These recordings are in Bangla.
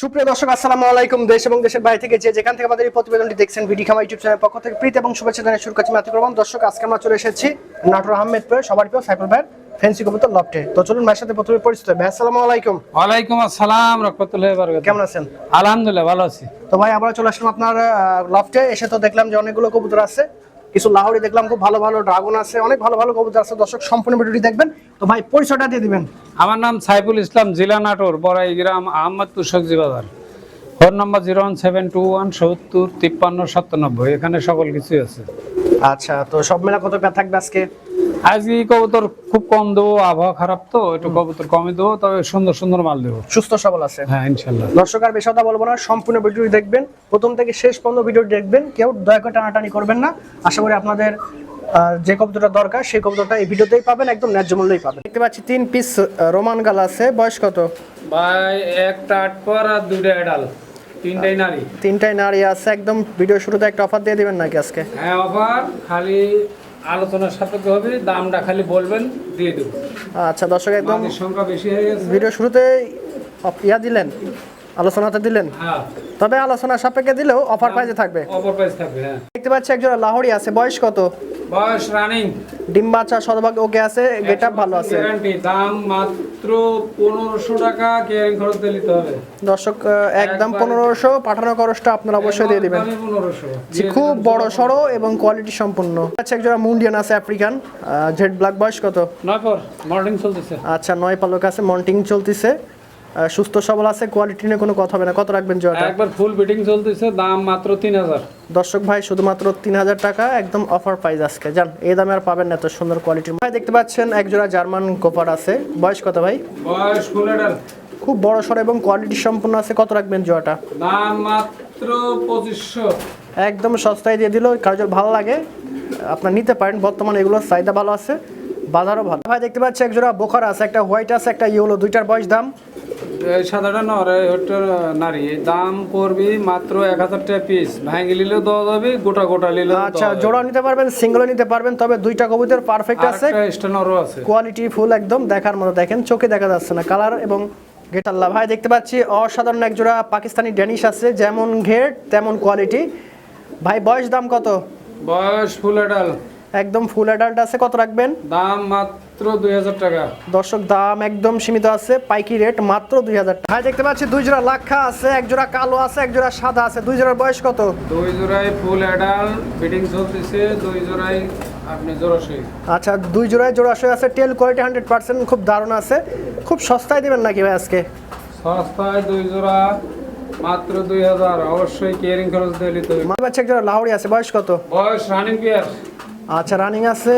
সুপ্রিয় দর্শক আসসালামু আলাইকুম। দেশ এবং দেশের বাইরে থেকে যে যেখান থেকে আমাদের এই প্রতিবেদনটি দেখছেন ভিডি খামা ইউটিউব চ্যানেল পক্ষ থেকে প্রীতি এবং শুভেচ্ছা জানিয়ে শুরু করছি মাতৃ প্রমাণ দর্শক আজকে আমরা চলে এসেছি নাটোর আহমেদপুর সবার প্রিয় সাইফুল ভাইয়ের ফেন্সি কবুতর লফটে। তো চলুন ভাইয়ের সাথে প্রথমে পরিচিত ভাই আসসালামু আলাইকুম। ওয়ালাইকুম আসসালাম রহমতুল্লাহ বারকাতুহু। কেমন আছেন? আলহামদুলিল্লাহ ভালো আছি। তো ভাই আমরা চলে আসলাম আপনার লফটে। এসে তো দেখলাম যে অনেকগুলো কবুতর আছে। কিছু লাহোরি দেখলাম খুব ভালো ভালো ড্রাগন আছে অনেক ভালো ভালো কবুতর আছে। দর্শক সম্পূর্ণ ভিডিওটি দেখবেন। তো ভাই পরিচয়টা দিয়ে দিবেন। আমার নাম সাইফুল ইসলাম জেলা নাটোর বড়াই গ্রাম আহমদপুর সবজি বাজার phone number zero one seven two one সত্তর তিপ্পান্ন সাতানব্বই। এখানে সকল কিছুই আছে। আচ্ছা তো সব মেলা কত পেয়ার থাকবে আজকে? আজকে কবুতর খুব কম দেবো আবহাওয়া খারাপ তো একটু কবুতর কমে দেবো তবে সুন্দর সুন্দর মাল দেবো। সুস্থ সবল আছে। হ্যাঁ ইনশাল্লাহ। দর্শক আর বেশি কথা বলব না সম্পূর্ণ ভিডিওটি দেখবেন প্রথম থেকে শেষ পর্যন্ত ভিডিও দেখবেন কেউ দয়া করে টানাটানি করবেন না। আশা করি আপনাদের যে কবুতরটা দরকার সেই কবুতরটা এই ভিডিওতেই পাবেন একদম ন্যায্য মূল্যেই পাবেন। দেখতে পাচ্ছি তিন পিস রোমান গাল আছে বয়স কত? ভাই একটা আট পর আর দুইটা এডাল তিনটাই নারী। তিনটাই নারী আছে একদম ভিডিও শুরুতে একটা অফার দিয়ে দিবেন নাকি আজকে? হ্যাঁ অফার খালি আলোচনার সাপেক্ষে হবে দামটা খালি বলবেন দিয়ে দেবো। আচ্ছা দর্শক একদম সংখ্যা বেশি হয়ে গেছে। ভিডিও শুরুতেই অফ- ইয়া দিলেন। আলোচনাতে দিলেন? হ্যাঁ। তবে আলোচনা সাপেক্ষে দিলেও অফার প্রাইজে থাকবে। অপর প্রাইস থাকবে হ্যাঁ। দেখতে পাচ্ছি একজোড়া লাহোরি আছে বয়স কত? বয়স রানিং ডিম বাচ্চা শতভাগ ওকে আছে গেট ভালো আছে। গ্যারান্টি দাম মাত্র পনেরোশো টাকা কেয়ারিং খরচ দিয়ে নিতে হবে। দর্শক একদম পনেরোশো পাঠানো খরচটা আপনারা অবশ্যই দিয়ে দিবেন। পনেরোশো। জি, খুব বড় সড়ো এবং কোয়ালিটি সম্পূর্ণ। আচ্ছা একজোড়া মুন্ডিয়ান আছে আফ্রিকান জেড ব্ল্যাক বয়স কত? নয় পর মর্নিং চলতেছে। আচ্ছা নয় পালক আছে মন্টিং চলতেছে। সুস্থ সবল আছে কোয়ালিটি নিয়ে কোনো কথা হবে না। কত রাখবেন জয়টা? একবার ফুল বিটিং চলতেছে দাম মাত্র তিন হাজার। দর্শক ভাই শুধুমাত্র তিন হাজার টাকা একদম অফার প্রাইস আজকে। জান এই দামে আর পাবেন না এত সুন্দর কোয়ালিটির ভাই দেখতে পাচ্ছেন এক জোড়া জার্মান কোপার আছে। বয়স কত ভাই? বয়স খুব বড় সড়ো এবং কোয়ালিটি সম্পূর্ণ আছে। কত রাখবেন জয়টা? দাম মাত্র পঁচিশশো। একদম সস্তায় দিয়ে দিল কারও ভালো লাগে। আপনার নিতে পারেন বর্তমানে এগুলোর চাহিদা ভালো আছে বাজারও ভালো। ভাই দেখতে পাচ্ছি একজোড়া বোখার আছে একটা হোয়াইট আছে একটা ইয়েলো দুইটার বয়স দাম। সাদাটা নর ওটা নারী। দাম করবি মাত্র এক হাজার টাকা পিস ভাঙে নিলেও দেওয়া যাবে গোটা গোটা নিলেও আচ্ছা জোড়া নিতে পারবেন সিঙ্গেলও নিতে পারবেন তবে দুইটা কবুতর পারফেক্ট আছে। আছে। কোয়ালিটি ফুল একদম দেখার মতো দেখেন চোখে দেখা যাচ্ছে না। কালার এবং গেট আল্লাহ ভাই দেখতে পাচ্ছি অসাধারণ এক জোড়া পাকিস্তানি ড্যানিশ আছে যেমন ঘেট তেমন কোয়ালিটি ভাই বয়স দাম কত? বয়স ফুল এডাল একদম ফুল অ্যাডাল্ট আছে কত রাখবেন? দাম মাত্র দুই হাজার টাকা। দর্শক দাম একদম সীমিত আছে পাইকি রেট মাত্র দুই হাজার টাকা। দেখতে পাচ্ছি দুই জোড়া লাক্ষা আছে এক জোড়া কালো আছে এক জোড়া সাদা আছে। দুই জোড়ার বয়স কত? দুই জোড়াই ফুল অ্যাডাল ফিটিং চলতেছে দুই জোড়াই আপনি জোড়াশই আচ্ছা দুই জোড়ায় জোড়াশয় আছে টেল কোয়ালিটি হান্ড্রেড পার্সেন্ট খুব দারুণ আছে। খুব সস্তায় দিবেন নাকি ভাই আজকে? সস্তায় দুই জোড়া মাত্র দুই হাজার। অবশ্যই কেয়ারিং খরচ দিয়ে নিতে হবে। মা এক জোড়া লাহড়ি আছে বয়স কত? বয়স রানিং পেয়ার আচ্ছা রানিং আছে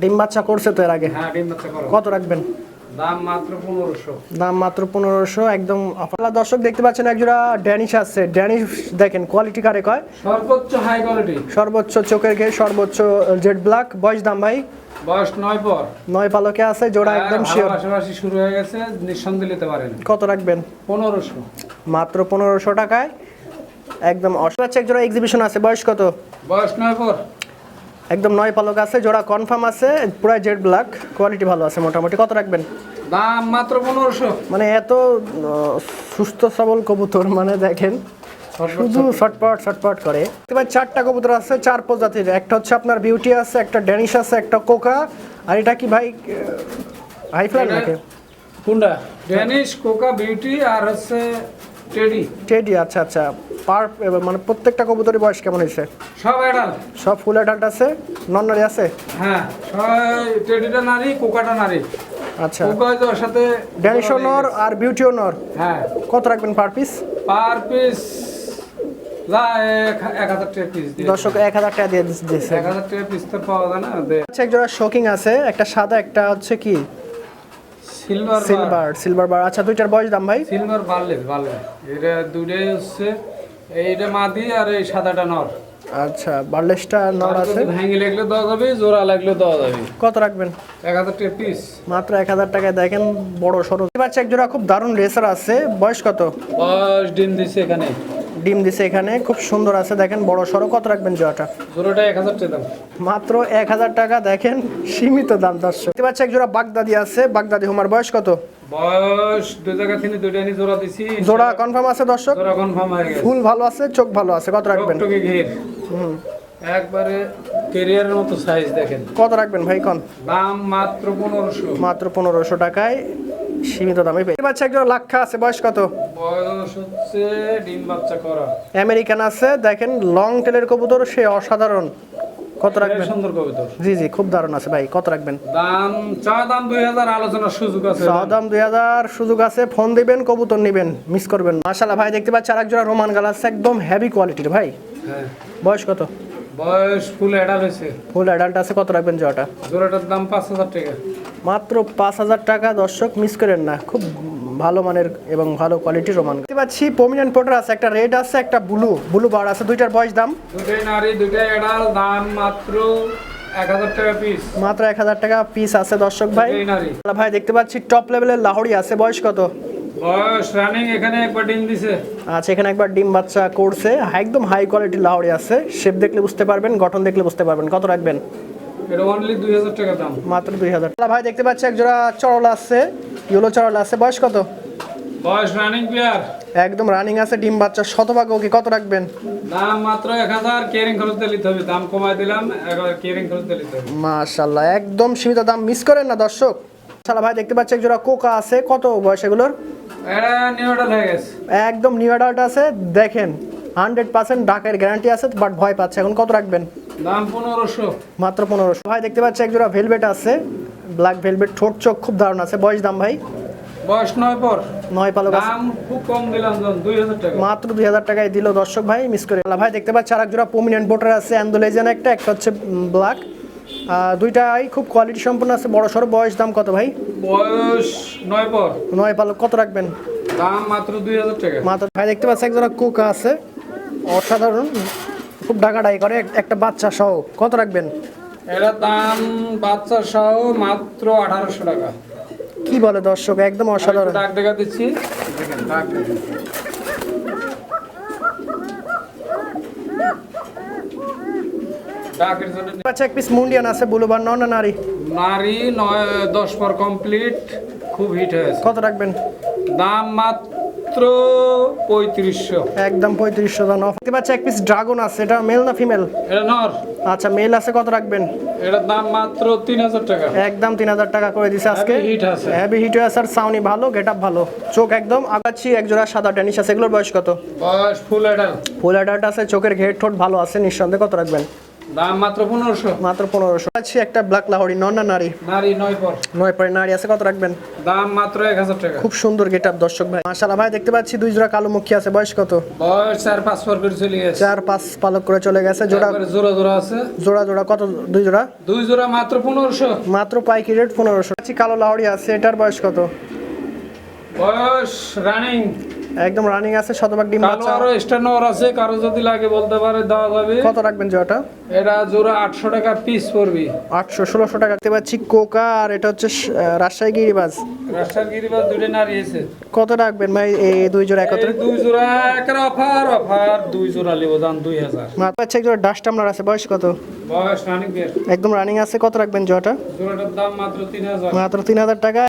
ডিম বাচ্চা করছে তো এর আগে? হ্যাঁ ডিম বাচ্চা করো। কত রাখবেন? দাম মাত্র পনেরোশো। দাম মাত্র পনেরোশো একদম আপনারা দর্শক দেখতে পাচ্ছেন একজোড়া ড্যানিশ আছে। ড্যানিশ দেখেন কোয়ালিটি কারে কয়? সর্বোচ্চ হাই কোয়ালিটি সর্বোচ্চ চোখের ঘে সর্বোচ্চ জেড ব্ল্যাক বয়স দাম ভাই? বয়স নয় পর। নয় পালকে আছে জোড়া একদম শিওর আশেপাশে শুরু হয়ে গেছে নিঃসন্দেহে নিতে পারেন। কত রাখবেন? পনেরোশো। মাত্র পনেরোশো টাকায়। একদম অসাচ্ছে এক জোড়া এক্সিবিশন আছে। বয়স কত? বয়স নয় পর। একদম নয় পালক আছে জোড়া কনফার্ম আছে পুরো জেড ব্ল্যাক কোয়ালিটি ভালো আছে মোটামুটি। কত রাখবেন? দাম মাত্র পনেরোশো। মানে এত সুস্থ সবল কবুতর মানে দেখেন শুধু শটপট শটপট করে। এবার চারটা কবুতর আছে চার প্রজাতির। একটা হচ্ছে আপনার বিউটি আছে একটা ড্যানিশ আছে একটা কোকা আর এটা কি ভাই হাই ফ্লার নাকি? কোনটা? ড্যানিশ কোকা বিউটি আর হচ্ছে টেডি টেডি আচ্ছা আচ্ছা। পার মানে প্রত্যেকটা কবুতরের বয়স কেমন হয়েছে? সব সব ফুল অ্যাডাল্ট আছে? নন নারী আছে? হ্যাঁ টেডিটা নারী কোকাটা নারী। আচ্ছা। কোকা হয়তো ওর সাথে আর বিউটিও নর? হ্যাঁ। কত রাখবেন পার পিস পার পিস দর্শক এক হাজার টাকা দিয়ে দিচ্ছে এক হাজার টাকা পিস তো পাওয়া যায় না আচ্ছা এক জোড়া শোকিং আছে একটা সাদা একটা হচ্ছে কি? সিলভার সিলভার সিলভার বার আচ্ছা দুইটার বয়স দাম ভাই? সিলভার বার্লেস বার্লেস এটা দুইটাই হচ্ছে এইটা মাদি আর এই সাদাটা নর। আচ্ছা বার্লেসটা নর আছে? ভেঙে লাগলে দেওয়া যাবে জোড়া লাগলে দেওয়া যাবে। কত রাখবেন? এক হাজার টাকা পিস মাত্র এক হাজার টাকায় দেখেন বড় সড়ো বাচ্চা এক জোড়া খুব দারুণ রেসার আছে। বয়স কত? বয়স ডিম দিছে এখানে। ডিম দিছে এখানে। খুব সুন্দর আছে দেখেন বড় সড়ো। কত রাখবেন জোড়াটা? জোড়াটা এক হাজার টাকা মাত্র এক হাজার টাকা দেখেন সীমিত দাম দর্শক। দেখতে পাচ্ছি এক জোড়া বাগদাদি আছে। বাগদাদি হোমার বয়স কত? বয়স দুই জায়গা থেকে দুইটা নি জোড়া দিছি। জোড়া কনফার্ম আছে দর্শক? জোড়া কনফার্ম হয়ে গেছে। ফুল ভালো আছে চোখ ভালো আছে। কত রাখবেন? টকটকে ঘের। হুম। একবারে কেরিয়ারের মতো সাইজ দেখেন। কত রাখবেন ভাই কন? দাম মাত্র পনেরোশো। মাত্র পনেরোশো টাকায়। সীমিত দামে পেয়ে বাচ্চা একজন লাক্ষা আছে বয়স কত? বয়স হচ্ছে ডিম বাচ্চা করা। আমেরিকান আছে দেখেন লং টেলের কবুতর সে অসাধারণ। কত রাখবেন? সুন্দর কবিতর। জি জি খুব দারুণ আছে ভাই কত রাখবেন? দাম চা দাম দুই হাজার আলোচনার সুযোগ আছে চা দাম দুই হাজার সুযোগ আছে ফোন দিবেন কবুতর নিবেন মিস করবেন মাশাল্লাহ ভাই দেখতে পাচ্ছি আরেক জোড়া রোমান গাল আছে একদম হেভি কোয়ালিটির ভাই। হ্যাঁ। বয়স কত? বয়স ফুল অ্যাডাল হয়েছে। ফুল অ্যাডাল্ট আছে কত রাখবেন জোড়াটা? জোড়াটার দাম পাঁচ হাজার টাকা। মাত্র পাঁচ হাজার টাকা দর্শক মিস করেন না। খুব ভালো মানের এবং ভালো কোয়ালিটির রোমান দেখতে পাচ্ছি পমিনেন্ট পোটার আছে একটা রেড আছে একটা ব্লু ব্লু বার আছে দুইটার বয়স দাম। দুটাই নারী দুটাই অ্যাডাল দাম মাত্র মাত্র এক হাজার টাকা পিস আছে দর্শক ভাই। ভাই দেখতে পাচ্ছি টপ লেভেলের লাহড়ি আছে। বয়স কত? এখানে একবার ডিম দিছে। আচ্ছা এখানে একবার ডিম বাচ্চা করছে। একদম হাই কোয়ালিটির লাহড়ি আছে। শেপ দেখলে বুঝতে পারবেন গঠন দেখলে বুঝতে পারবেন। কত রাখবেন? এটা অনলি দুই হাজার টাকা দাম। মাত্র দুই হাজার। ভাই দেখতে পাচ্ছি এক জোড়া চরলা আছে ইয়েলো চরলা আছে। বয়স কত? বয়স রানিং পেয়ার একদম রানিং আছে ডিম বাচ্চা শতভাগ ওকে। কত রাখবেন? দাম মাত্র কেয়ারিং খরচ নিতে হবে। দাম কমাই দিলাম একবার কেয়ারিং খরচ নিতে হবে। মাশাল্লাহ একদম সীমিত দাম। মিস করেন না দর্শক। শালা ভাই দেখতে পাচ্ছি এক জোড়া কোকা আছে। কত বয়স এগুলোর? এটা নিউ হয়ে গেছে। একদম নিউ অ্যাডাল্ট আছে। দেখেন হান্ড্রেড পার্সেন্ট ডাকের গ্যারান্টি আছে বাট ভয় পাচ্ছে। এখন কত রাখবেন? দাম পনেরোশো। মাত্র পনেরোশো। ভাই দেখতে পাচ্ছি এক জোড়া ভেলভেট আছে। ব্ল্যাক ভেলভেট ঠোঁট চোখ খুব দারুণ আছে। বয়স দাম ভাই? বয়স নয় পর। নয় পালক দাম খুব কম দিলাম দুই হাজার টাকা। মাত্র দুই হাজার টাকায় দিল দর্শক ভাই মিস করে ভাই দেখতে পাচ্ছি আর এক জোড়া প্রমিনেন্ট বোটার আছে অ্যান্ডোলেজিয়ান একটা একটা হচ্ছে ব্ল্যাক দুইটাই খুব কোয়ালিটি সম্পন্ন আছে। বড় সড়ো বয়স দাম কত ভাই? বয়স নয় পর। নয় পালক কত রাখবেন? দাম মাত্র দুই হাজার টাকা। মাত্র ভাই দেখতে পাচ্ছি এক জোড়া কোকা আছে। অসাধারণ। খুব ডাকাডাকি করে একটা বাচ্চা সহ। কত রাখবেন? এটা দাম বাচ্চা সহ মাত্র আঠারোশো টাকা। কি বলে দর্শক? একদম অসাধারণ। ডাক দেখা দিচ্ছি। আচ্ছা এক পিস মুন্ডিয়ান আছে বুলুবার নন নারী? নারী নয় দশ পর কমপ্লিট খুব হিট হয়েছে। কত রাখবেন? দাম মাত্র পঁয়ত্রিশশো। একদম পঁয়ত্রিশশো দাম দেখতে পাচ্ছি এক পিস ড্রাগন আছে এটা মেল না ফিমেল এটা নর। আচ্ছা মেল আছে কত রাখবেন? এটার দাম মাত্র তিন হাজার টাকা। একদম তিন হাজার টাকা করে দিছে আজকে। Heavy আছে। হ্যাভি হিট আছে আর সাউনি ভালো গেট আপ ভালো। চোখ একদম আগাচ্ছি এক জোড়া সাদা টেনিস আছে। এগুলোর বয়স কত? বয়স ফুল এডাল ফুল অ্যাডাল্ট আছে চোখের ঘেট ঠোঁট ভালো আছে নিঃসন্দেহে কত রাখবেন? দাম মাত্র পনেরোশো। মাত্র পনেরোশো। আচ্ছা একটা ব্ল্যাক লাহরি নন না নারী? নারী নয় পর। নয় পরে নারী আছে কত রাখবেন? দাম মাত্র এক হাজার টাকা। খুব সুন্দর গেট দর্শক ভাই। মাশাআল্লাহ ভাই দেখতে পাচ্ছি দুই জোড়া কালো মুখী আছে। বয়স কত? বয়স চার পাঁচ পর করে চলে গেছে। চার পাঁচ পালক করে চলে গেছে। জোড়া জোড়া জোড়া আছে। জোড়া জোড়া কত দুই জোড়া? দুই জোড়া মাত্র পনেরোশো। মাত্র পাইকি রেট পনেরোশো। আচ্ছা কালো লাহরি আছে। এটার বয়স কত? বয়স রানিং একদম রানিং আছে শতভাগ ডিম বাচ্চা। আরও স্ট্যান্ডার আছে কারও যদি লাগে বলতে পারে দেওয়া যাবে। কত রাখবেন জোড়াটা এটা জোড়া আটশো টাকা পিস পড়বি। আটশো ষোলোশো টাকা। দেখতে পাচ্ছি কোকা আর এটা হচ্ছে স- আহ, রাজশাহী গিরিবাজ। গিরিবাস নারী আছে। কত রাখবেন ভাই এই দুই জোড়া একত্রে? দুই জোড়া একের অফার অফার দুই জোড়া লিব দাম দুই হাজার। মাত্র হচ্ছে এক জোড়া ডাস্ট আমলার আছে বয়স কত? বয়স রানিং একদম রানিং আছে কত রাখবেন জোড়াটা জোড়াটার দাম মাত্র তিন হাজার। মাত্র তিন হাজার টাকা।